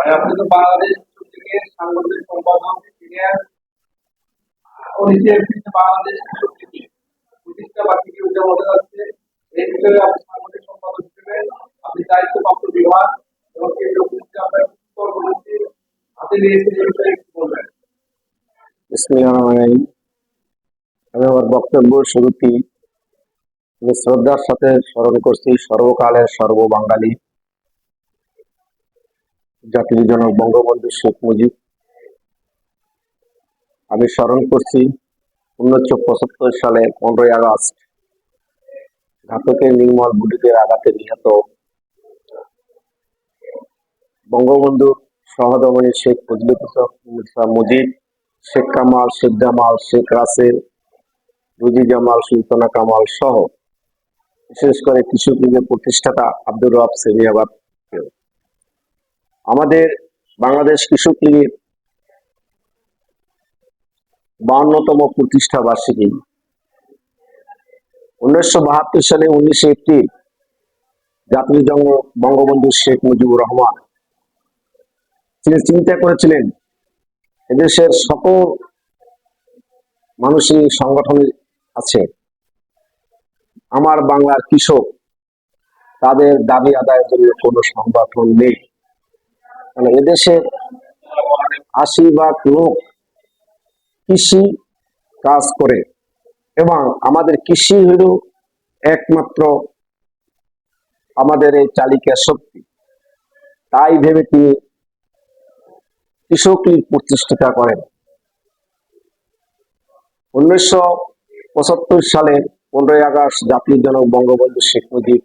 এবং আমি আমার বক্তব্য শুরুতেই শ্রদ্ধার সাথে স্মরণ করছি সর্বকালের সর্ববাঙালি জাতির জনক বঙ্গবন্ধু শেখ মুজিব। আমি স্মরণ করছি উনিশশো পঁচাত্তর সালে পনেরোই আগস্ট, ঘাতকের নির্মল বুটিদের আঘাতে নিহত বঙ্গবন্ধু সহধমনী শেখ মুজিবুর মুজিব, শেখ কামাল, শেখ জামাল, শেখ রাসেল, রুজি জামাল, সুলতানা কামাল সহ বিশেষ করে কৃষক প্রতিষ্ঠাতা আব্দুর রব সেমিয়াবাদ আমাদের বাংলাদেশ কৃষক লীগের বাউন্নতম প্রতিষ্ঠা বার্ষিকী। উনিশশো বাহাত্তর সালে উনিশে এপ্রিল জাতীয় জঙ্গ বঙ্গবন্ধু শেখ মুজিবুর রহমান তিনি চিন্তা করেছিলেন, এদেশের সকল মানুষই সংগঠন আছে। আমার বাংলার কৃষক, তাদের দাবি আদায়ের জন্য কোনো সংগঠন নেই। মানে এদেশের আশি ভাগ লোক কৃষি কাজ করে এবং আমাদের কৃষি হল একমাত্র আমাদের এই চালিকা শক্তি। তাই ভেবে তিনি কৃষক লীগ প্রতিষ্ঠাতা করেন। উনিশশো পঁচাত্তর সালে পনেরোই আগস্ট জাতীয় জনক বঙ্গবন্ধু শেখ মুজিব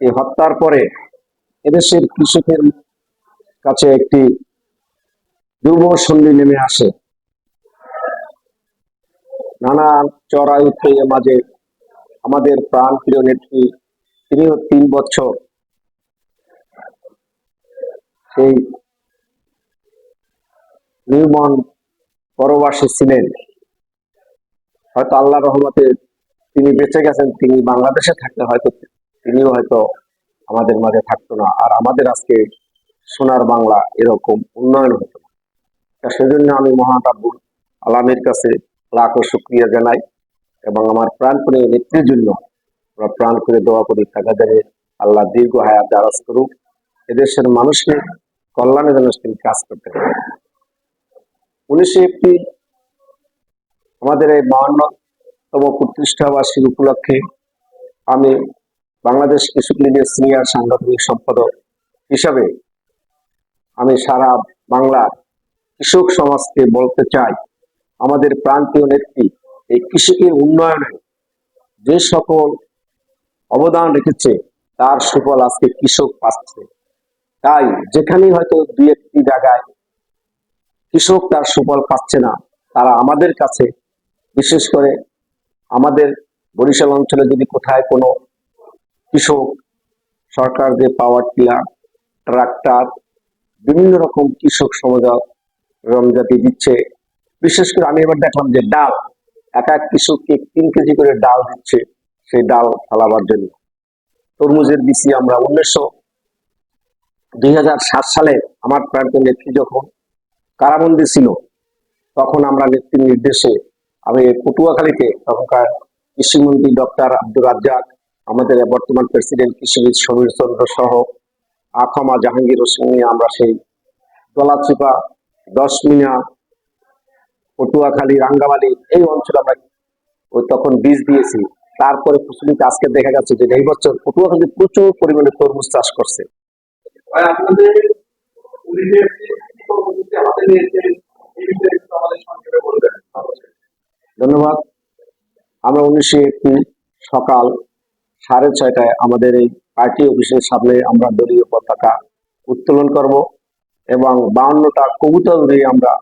এই হত্যার পরে এদেশের কৃষকের কাছে একটি দুর্বল সন্ধি নেমে আসে। নানা চড়াই উত্তরের মাঝে আমাদের প্রাণ প্রিয় নেত্রী, তিনিও তিন বছর সেই নির্মম পরবাসী ছিলেন। হয়তো আল্লাহ রহমতে তিনি বেঁচে গেছেন, তিনি বাংলাদেশে থাকলে হয়তো তিনিও হয়তো আমাদের মাঝে থাকতো না। আর আমাদের আজকে সোনার বাংলা এরকম উন্নয়ন হতো না। সেজন্য আমি মহাতাব্বুর আলামের কাছে লাখো শুক্রিয়া জানাই এবং আমার প্রাণপণে নেত্রীর জন্য আমরা প্রাণ করে দোয়া করি যাবে আল্লাহ দীর্ঘ হায়াত দারাজ করুক। এদেশের মানুষের কল্যাণের যেন তিনি কাজ করতে পারে উনিশে এপ্রিল আমাদের এই বাউন্নতম প্রতিষ্ঠা বার্ষিক উপলক্ষে আমি বাংলাদেশ কৃষক লীগের সিনিয়র সাংগঠনিক সম্পাদক হিসাবে আমি সারা বাংলা কৃষক সমাজকে বলতে চাই, আমাদের প্রান্তীয় নেত্রী এই কৃষকের উন্নয়নে যে সকল অবদান রেখেছে, তার সুফল আজকে কৃষক পাচ্ছে। তাই যেখানেই হয়তো দুই একটি জায়গায় কৃষক তার সুফল পাচ্ছে না, তারা আমাদের কাছে, বিশেষ করে আমাদের বরিশাল অঞ্চলে যদি কোথায় কোনো কৃষক, সরকার যে পাওয়ার টিলার ট্রাক্টর বিভিন্ন রকম কৃষক সমাজা রমজাতি দিচ্ছে। বিশেষ করে আমি এবার দেখলাম যে ডাল, এক এক কৃষককে তিন কেজি করে ডাল দিচ্ছে সেই ডাল ফলাবার জন্য। তরমুজের বিসি আমরা উনিশশো দুই হাজার সাত সালে আমার প্রান্তের নেত্রী যখন কারাবন্দি ছিল, তখন আমরা নেত্রীর নির্দেশে আমি পটুয়াখালীতে তখনকার কৃষিমন্ত্রী ডক্টর আব্দুর রাজ্জাক আমাদের বর্তমান প্রেসিডেন্ট কৃষিবিদ সমীর চন্দ্র সহ আখমা জাহাঙ্গীর সঙ্গে আমরা সেই গলাচিপা দশ মিনা পটুয়াখালী রাঙ্গামালি এই অঞ্চলে আমরা ওই তখন বীজ দিয়েছি। তারপরে ফসলিতে আজকে দেখা যাচ্ছে যে এই বছর পটুয়াখালী প্রচুর পরিমাণে তরমুজ চাষ করছে। ধন্যবাদ। আমরা উনিশে এপ্রিল সকাল সাড়ে ছয়টায় আমাদের এই পার্টি অফিসের সামনে আমরা দলীয় পতাকা উত্তোলন করব এবং বাউন্নটা কবুতর দিয়ে আমরা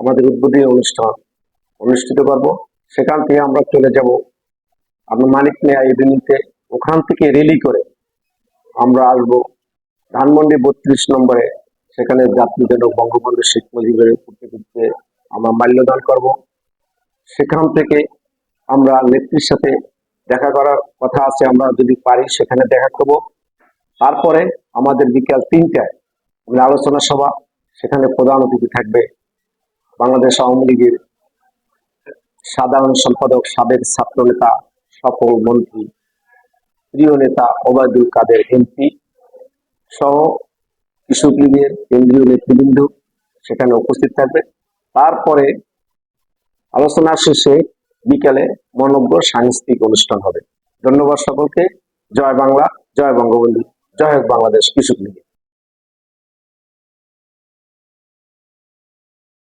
আমাদের উদ্বোধনী অনুষ্ঠান অনুষ্ঠিত করব। সেখান থেকে আমরা চলে যাব। আমরা মানিক নেয়া এভিনিউতে ওখান থেকে রেলি করে আমরা আসব ধানমন্ডি বত্রিশ নম্বরে। সেখানে জাতীয় জনক বঙ্গবন্ধু শেখ মুজিবের প্রতিকৃতিতে আমরা মাল্যদান করব। সেখান থেকে আমরা নেত্রীর সাথে দেখা করার কথা আছে, আমরা যদি পারি সেখানে দেখা করব। তারপরে আমাদের বিকাল তিনটায় আমাদের আলোচনা সভা, সেখানে প্রধান অতিথি থাকবে বাংলাদেশ আওয়ামী লীগের সাধারণ সম্পাদক, সাবেক ছাত্র নেতা সফল মন্ত্রী, প্রিয় নেতা ওবায়দুল কাদের এমপি সহ কৃষক লীগের কেন্দ্রীয় নেতৃবৃন্দ সেখানে উপস্থিত থাকবে। তারপরে আলোচনা শেষে বিকালে মনজ্ঞ সাংস্কৃতিক অনুষ্ঠান হবে। ধন্যবাদ সকলকে। জয় বাংলা, জয় বঙ্গবন্ধু। জয় বাংলাদেশ। কৃষক লীগ